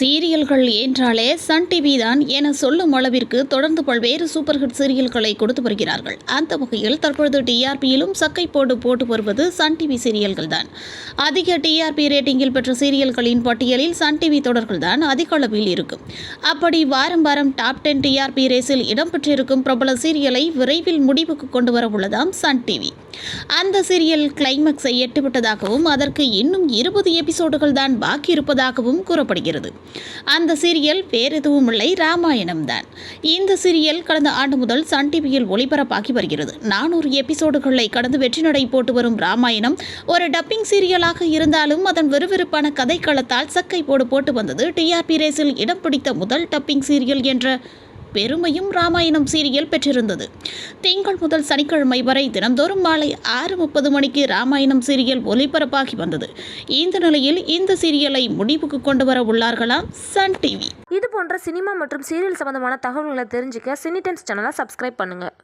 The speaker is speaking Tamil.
சீரியல்கள் என்றாலே சன் டிவி தான் என சொல்லும் அளவிற்கு தொடர்ந்து பல்வேறு சூப்பர் ஹிட் சீரியல்களை கொடுத்து வருகிறார்கள். அந்த வகையில் தற்பொழுது டிஆர்பியிலும் சக்கை போடு போட்டு வருவது சன் டிவி சீரியல்கள் தான். அதிக டிஆர்பி ரேட்டிங்கில் பெற்ற சீரியல்களின் பட்டியலில் சன் டிவி தொடர்கள் தான் அதிக அளவில் இருக்கும். அப்படி வாரம் வாரம் டாப் டென் டிஆர்பி ரேஸில் இடம்பெற்றிருக்கும் பிரபல சீரியலை விரைவில் முடிவுக்கு கொண்டு வர உள்ளதாம் சன் டிவி. அந்த சீரியல் கிளைமேக்ஸை எட்டுவிட்டதாகவும் அதற்கு இன்னும் இருபது எபிசோடுகள் தான் பாக்கி இருப்பதாகவும் கூறப்படுகிறது. அந்த சீரியல் வேறு எதுவும் இல்லை ராமாயணம் தான். இந்த சீரியல் கடந்த ஆண்டு முதல் சன் டிவியில் ஒளிபரப்பாகி வருகிறது. நானூறு எபிசோடுகளை கடந்து வெற்றி நடை போட்டு வரும் ராமாயணம் ஒரு டப்பிங் சீரியலாக இருந்தாலும் அதன் விறுவிறுப்பான கதைக்களத்தால் சக்கை போடு போட்டு வந்தது டிஆர்பி ரேஸில் இடம் பிடித்த முதல் டப்பிங் சீரியல் என்ற பெருமையும் ராமாயணம் சீரியல் பெற்றிருந்தது. திங்கள் முதல் சனிக்கிழமை வரை தினந்தோறும் மாலை ஆறு முப்பது மணிக்கு ராமாயணம் சீரியல் ஒளிபரப்பாகி வந்தது. இந்த நிலையில் இந்த சீரியலை முடிவுக்கு கொண்டு வர உள்ளார்களாம் சன் டிவி. இது போன்ற சினிமா மற்றும் சீரியல் சம்பந்தமான தகவல்களை தெரிஞ்சுக்க சினி டைம்ஸ் சேனலை சப்ஸ்கிரைப் பண்ணுங்கள்